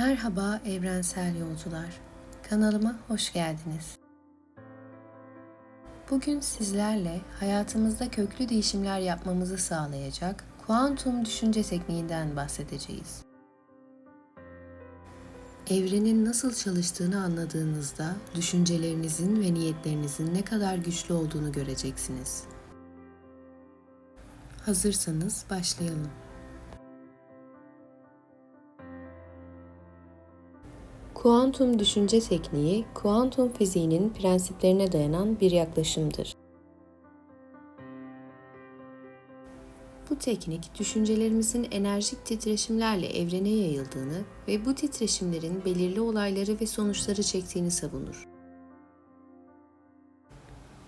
Merhaba evrensel yolcular. Kanalıma hoş geldiniz. Bugün sizlerle hayatımızda köklü değişimler yapmamızı sağlayacak kuantum düşünce tekniğinden bahsedeceğiz. Evrenin nasıl çalıştığını anladığınızda düşüncelerinizin ve niyetlerinizin ne kadar güçlü olduğunu göreceksiniz. Hazırsanız başlayalım. Kuantum düşünce tekniği, kuantum fiziğinin prensiplerine dayanan bir yaklaşımdır. Bu teknik, düşüncelerimizin enerjik titreşimlerle evrene yayıldığını ve bu titreşimlerin belirli olayları ve sonuçları çektiğini savunur.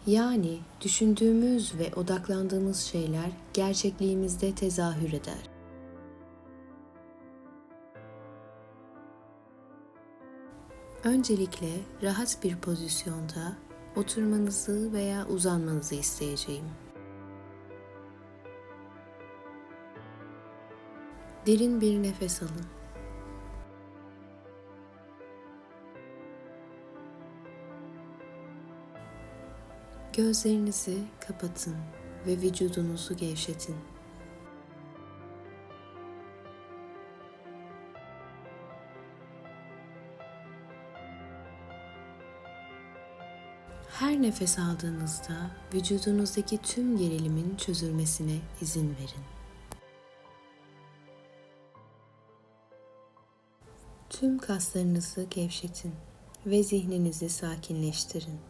Yani düşündüğümüz ve odaklandığımız şeyler gerçekliğimizde tezahür eder. Öncelikle rahat bir pozisyonda oturmanızı veya uzanmanızı isteyeceğim. Derin bir nefes alın. Gözlerinizi kapatın ve vücudunuzu gevşetin. Nefes aldığınızda vücudunuzdaki tüm gerilimin çözülmesine izin verin. Tüm kaslarınızı gevşetin ve zihninizi sakinleştirin.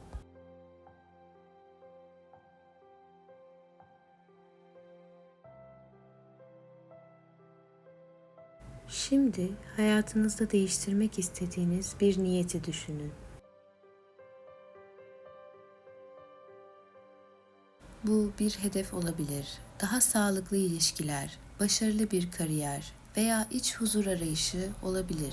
Şimdi hayatınızda değiştirmek istediğiniz bir niyeti düşünün. Bu bir hedef olabilir. Daha sağlıklı ilişkiler, başarılı bir kariyer veya iç huzur arayışı olabilir.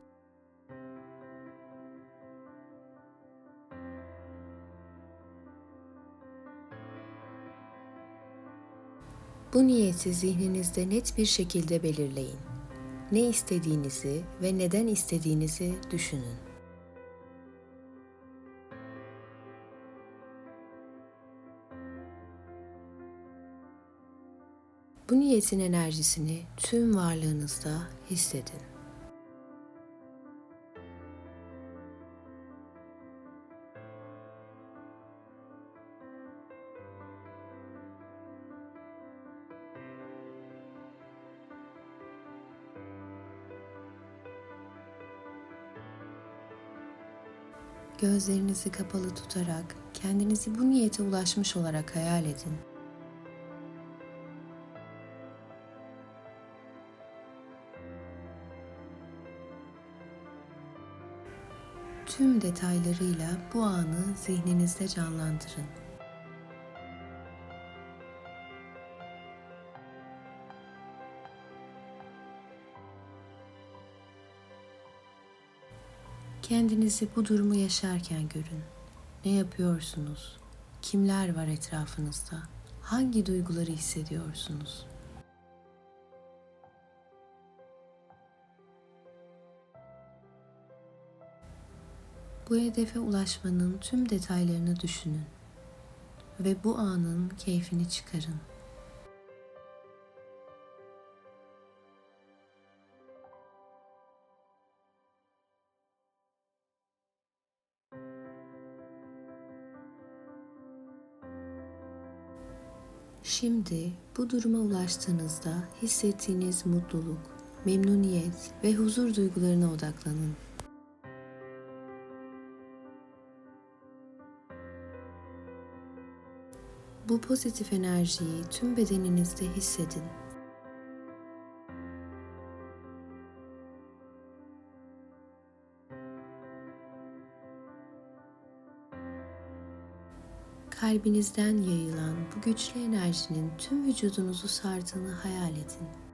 Bu niyeti zihninizde net bir şekilde belirleyin. Ne istediğinizi ve neden istediğinizi düşünün. Bu niyetin enerjisini tüm varlığınızda hissedin. Gözlerinizi kapalı tutarak kendinizi bu niyete ulaşmış olarak hayal edin. Tüm detaylarıyla bu anı zihninizde canlandırın. Kendinizi bu durumu yaşarken görün. Ne yapıyorsunuz? Kimler var etrafınızda? Hangi duyguları hissediyorsunuz? Bu hedefe ulaşmanın tüm detaylarını düşünün ve bu anın keyfini çıkarın. Şimdi bu duruma ulaştığınızda hissettiğiniz mutluluk, memnuniyet ve huzur duygularına odaklanın. Bu pozitif enerjiyi tüm bedeninizde hissedin. Kalbinizden yayılan bu güçlü enerjinin tüm vücudunuzu sardığını hayal edin.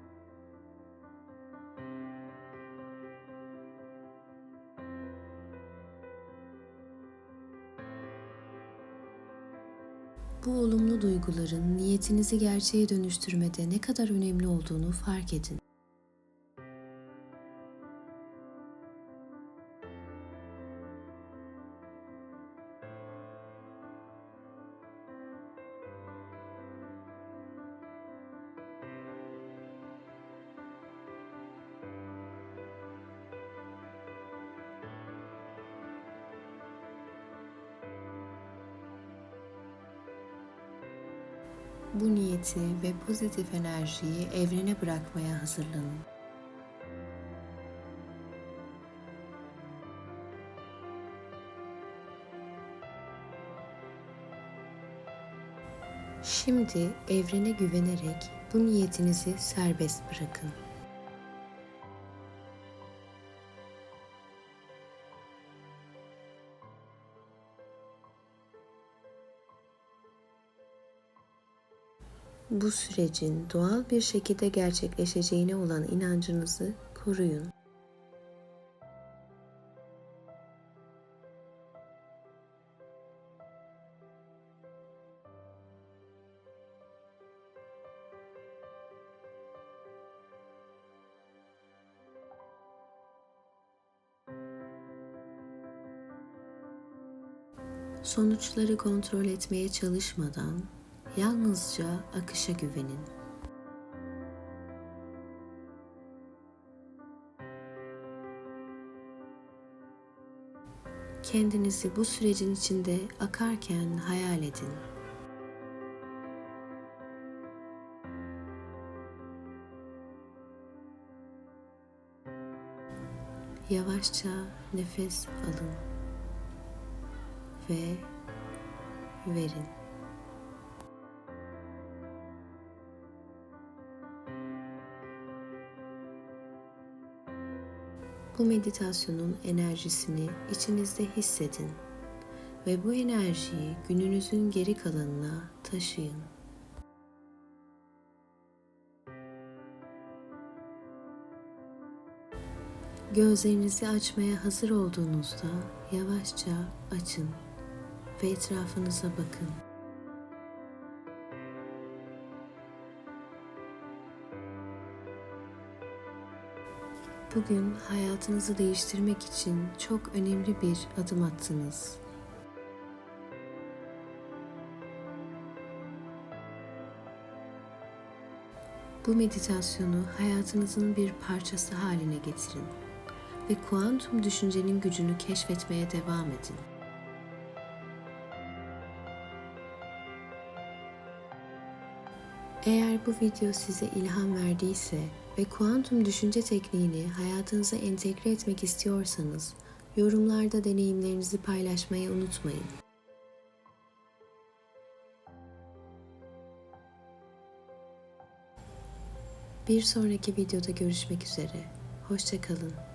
Bu olumlu duyguların niyetinizi gerçeğe dönüştürmede ne kadar önemli olduğunu fark edin. Bu niyeti ve pozitif enerjiyi evrene bırakmaya hazırlanın. Şimdi evrene güvenerek bu niyetinizi serbest bırakın. Bu sürecin doğal bir şekilde gerçekleşeceğine olan inancınızı koruyun. Sonuçları kontrol etmeye çalışmadan yalnızca akışa güvenin. Kendinizi bu sürecin içinde akarken hayal edin. Yavaşça nefes alın ve verin. Bu meditasyonun enerjisini içinizde hissedin ve bu enerjiyi gününüzün geri kalanına taşıyın. Gözlerinizi açmaya hazır olduğunuzda yavaşça açın ve etrafınıza bakın. Bugün hayatınızı değiştirmek için çok önemli bir adım attınız. Bu meditasyonu hayatınızın bir parçası haline getirin ve kuantum düşüncenin gücünü keşfetmeye devam edin. Eğer bu video size ilham verdiyse ve kuantum düşünce tekniğini hayatınıza entegre etmek istiyorsanız yorumlarda deneyimlerinizi paylaşmayı unutmayın. Bir sonraki videoda görüşmek üzere. Hoşçakalın.